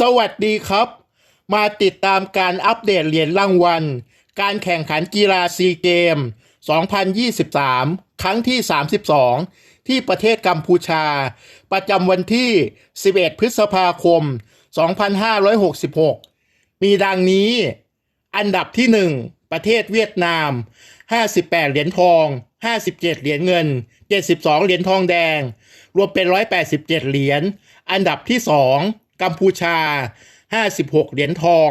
สวัสดีครับ มาติดตามการอัปเดตเหรียญรางวัล การแข่งขันกีฬาซีเกม 2023 ครั้งที่ 32 ที่ประเทศกัมพูชา ประจำวันที่ 11 พฤษภาคม 2566 มีดังนี้ อันดับที่ 1 ประเทศเวียดนาม 58 เหรียญทอง 57 เหรียญเงิน 72 เหรียญทองแดง รวมเป็น 187 เหรียญ อันดับที่ 2 กัมพูชา 56 เหรียญทอง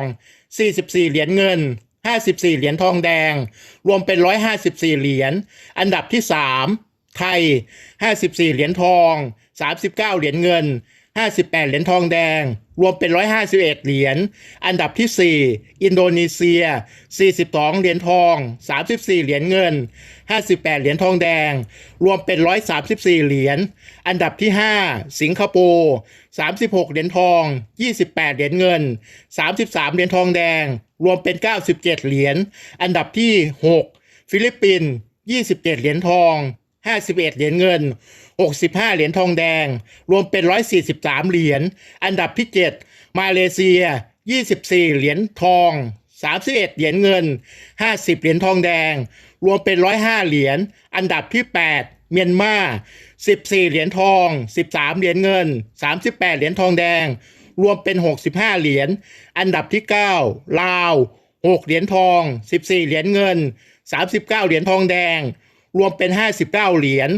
44 เหรียญเงิน 54 เหรียญทองแดง รวมเป็น 154 เหรียญ อันดับที่ 3 ไทย 54 เหรียญทอง 39 เหรียญเงิน 58 เหรียญทองแดง รวมเป็น 151 เหรียญ อันดับที่ 4 อินโดนีเซีย 42 เหรียญทอง 34 เหรียญเงิน 58 เหรียญทองแดง รวมเป็น 134 เหรียญ อันดับที่ 5 สิงคโปร์ 36 เหรียญทอง 28 เหรียญเงิน 33 เหรียญทองแดง รวมเป็น 97 เหรียญ อันดับที่ 6 ฟิลิปปินส์ 27 เหรียญทอง 51 เหรียญเงิน 65 เหรียญทองแดง รวมเป็น 143 เหรียญ อันดับที่ 7 มาเลเซีย 24 เหรียญทอง 31 เหรียญเงิน 50 เหรียญทองแดง รวมเป็น 105 เหรียญ อันดับที่ 8 เมียนมา 14 เหรียญทอง 13 เหรียญเงิน 38 เหรียญทองแดง รวมเป็น 65 เหรียญ อันดับที่ 9 ลาว 6 เหรียญทอง 14 เหรียญเงิน 39 เหรียญทองแดง รวมเป็น 59 เหรียญ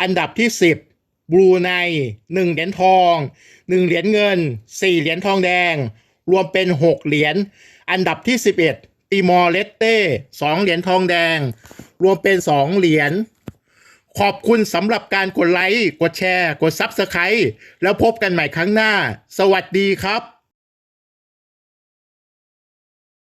อันดับที่ 10บรูไน1เหรียญทอง 1 เหรียญเงิน 4 เหรียญทองแดง รวมเป็น 6 เหรียญ อันดับที่ 11 ติมอร์เลสเต้2เหรียญทองแดง รวมเป็น 2 เหรียญ ขอบคุณสำหรับการกดไลค์ กดแชร์ กดซับสไครต์แล้วพบกันใหม่ครั้งหน้า สวัสดีครับ